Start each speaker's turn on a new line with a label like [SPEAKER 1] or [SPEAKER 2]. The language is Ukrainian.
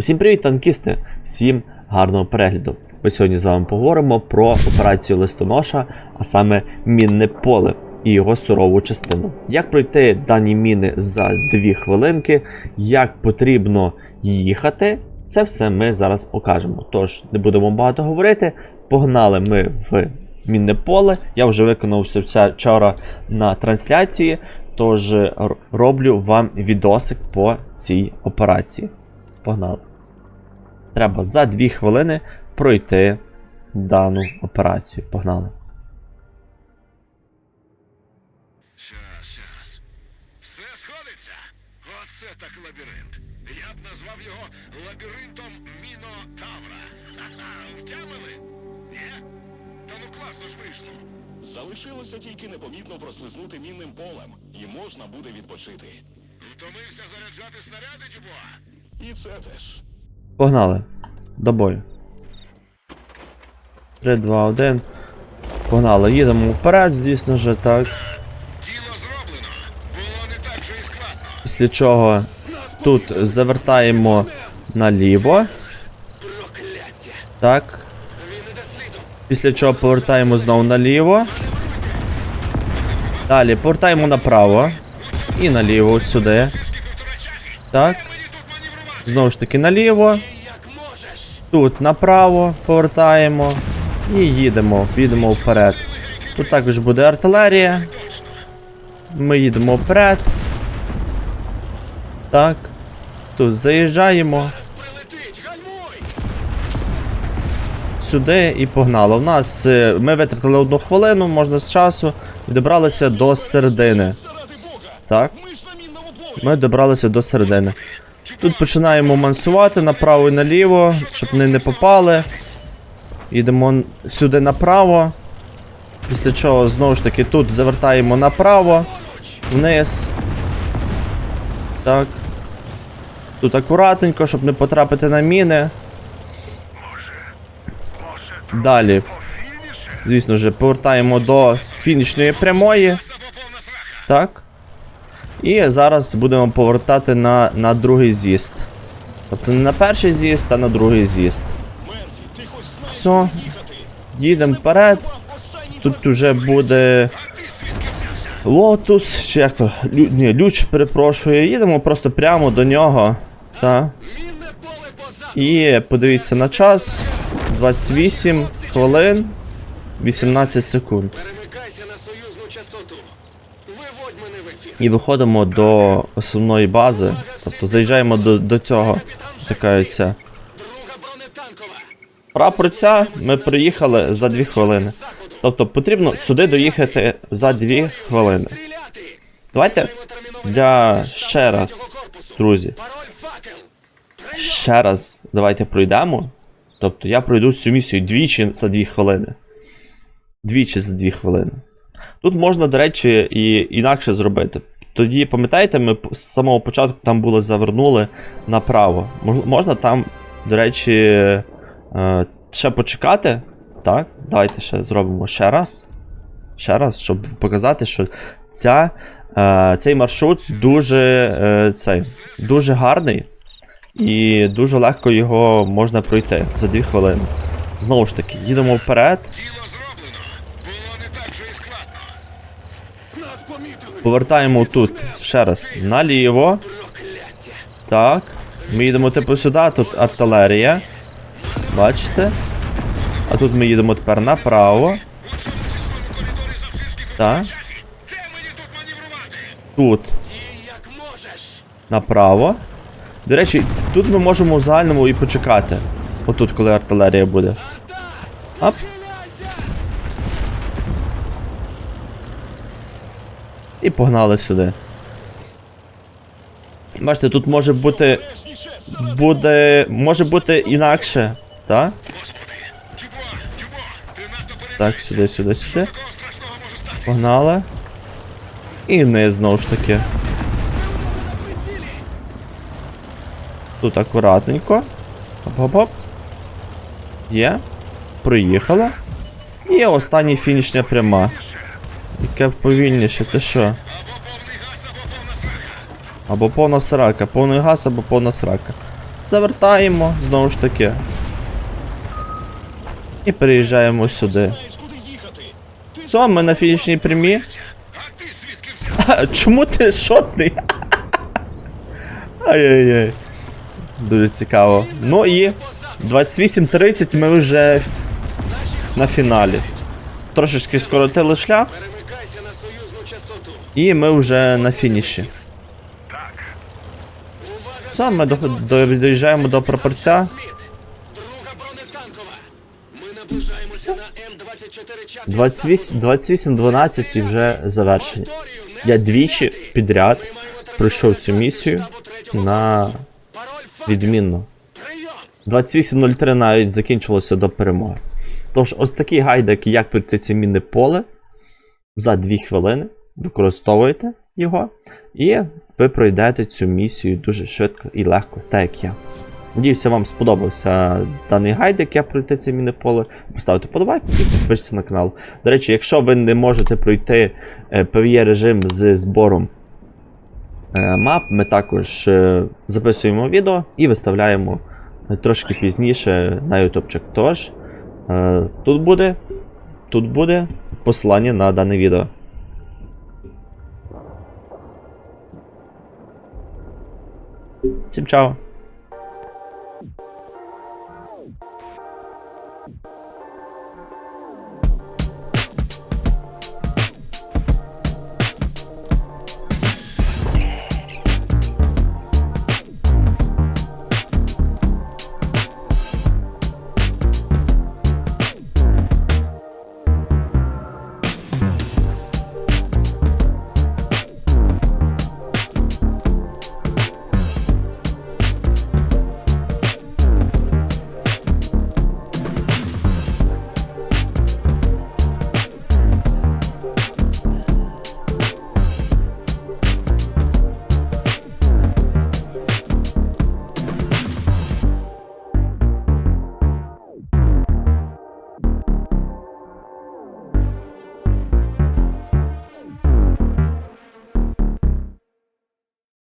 [SPEAKER 1] Усім привіт, танкісти! Всім гарного перегляду. Ми сьогодні з вами поговоримо про операцію листоноша, а саме мінне поле і його сурову частину. Як пройти дані міни за 2 хвилинки, як потрібно їхати, це все ми зараз покажемо. Тож, не будемо багато говорити. Погнали ми в мінне поле. Я вже виконав все це вчора на трансляції. Тож роблю вам відосик по цій операції. Погнали. Треба за 2 хвилини пройти дану операцію. Погнали.
[SPEAKER 2] Щас, щас. Все сходиться? Оце так лабіринт. Я б назвав його лабіринтом Мінотавра. Ха-ха, втямили? Ні? Та ну класно ж вийшло.
[SPEAKER 3] Залишилося тільки непомітно прослизнути мінним полем, і можна буде відпочити.
[SPEAKER 2] Втомився заряджати снаряди, Дюбуа?
[SPEAKER 3] І це теж.
[SPEAKER 1] Погнали. До бою. 3, 2, 1. Погнали. Їдемо вперед, звісно ж, так.
[SPEAKER 2] Діло зроблено. Було не так же і складно.
[SPEAKER 1] Після чого тут завертаємо наліво. Так. Після чого повертаємо знову наліво. Далі повертаємо направо. І наліво сюди. Так. Знову ж таки наліво. Тут направо повертаємо. І їдемо, їдемо вперед. Тут також буде артилерія. Ми їдемо вперед. Так. Тут заїжджаємо. Сюди і погнало. У нас е, ми витратили одну хвилину, можна з часу, і добралися до середини. Так,
[SPEAKER 3] ми
[SPEAKER 1] добралися до середини. Тут починаємо мансувати направо і наліво, щоб вони не попали. Їдемо сюди направо. Після чого знову ж таки тут завертаємо направо, вниз. Так. Тут акуратненько, щоб не потрапити на міни. Далі. Звісно ж, повертаємо до фінішної прямої. Так. І зараз будемо повертати на, на другий з'їзд. Тобто не на перший з'їзд, а на другий з'їзд. Все. Їдемо вперед. Тут уже буде лотус, чи як то? Лю, ні, люч, перепрошую. Їдемо просто прямо до нього. Так. І подивіться на час. 28 хвилин 18 секунд. І виходимо до основної бази. Тобто заїжджаємо до, до цього. Така ця. Прапорця ми приїхали за 2 хвилини. Тобто потрібно сюди доїхати за 2 хвилини. Давайте для ще раз, друзі. Ще раз давайте пройдемо. Тобто я пройду цю місію двічі за 2 хвилини. Двічі за 2 хвилини. Тут можна, до речі, і інакше зробити. Тоді, пам'ятаєте, ми з самого початку там було завернули направо. Можна там, до речі, е, ще почекати. Так, давайте ще зробимо ще раз. Ще раз, щоб показати, що ця, е, цей маршрут дуже, е, цей, дуже гарний. І дуже легко його можна пройти за 2 хвилини. Знову ж таки, їдемо вперед,
[SPEAKER 2] Діло зроблено. Було не так же і складно.
[SPEAKER 4] Нас помітили.
[SPEAKER 1] Повертаємо тут ще раз наліво. Так. Ми їдемо типу сюди, тут артилерія. Бачите? А тут ми їдемо тепер направо. Так.
[SPEAKER 2] Тут
[SPEAKER 1] направо. До речі, тут ми можемо в загальному і почекати. Отут, коли артилерія буде. Ап. І погнали сюди. Бачите, тут може бути. Буде. Може бути інакше. Так? Так, сюди, сюди, сюди. Погнали. І вниз знову ж таки. Тут акуратненько. Хоп-хоп-хоп. Є. Приїхала. І остання фінішня пряма. Яке повільніше, ти що?
[SPEAKER 2] Або повна срака.
[SPEAKER 1] Повний газ, або повна срака. завертаємо знову ж таки. І переїжджаємо сюди. Все, ми на фінішній прямі. Чому ти шотний? Ай-яй-яй. Дуже цікаво. Ну і 28.30 ми вже на фіналі. Трошечки скоротили шлях, і ми вже на фініші. Все, ми до, до, доїжджаємо до пропорця.
[SPEAKER 4] Сміт. Друга бронетанкова. Ми наближаємося на М24 чапі.
[SPEAKER 1] 28 28-12 і вже завершення. Я двічі підряд пройшов цю місію на. Відмінно. 28.03 навіть закінчилося до перемоги. Тож, ось такий гайдик, як пройти це мінне поле за 2 хвилини. Використовуєте його, і ви пройдете цю місію дуже швидко і легко, так як я. Надіюся, вам сподобався даний гайд, як я пройти це мінне поле. Поставте подобайку і підпишіться на канал. До речі, якщо ви не можете пройти е, PvE режим з збором е, мап, ми також е, записуємо відео і виставляємо трошки пізніше на ютубчик. Тож, е, тут буде, тут буде послання на дане відео. Всім чао!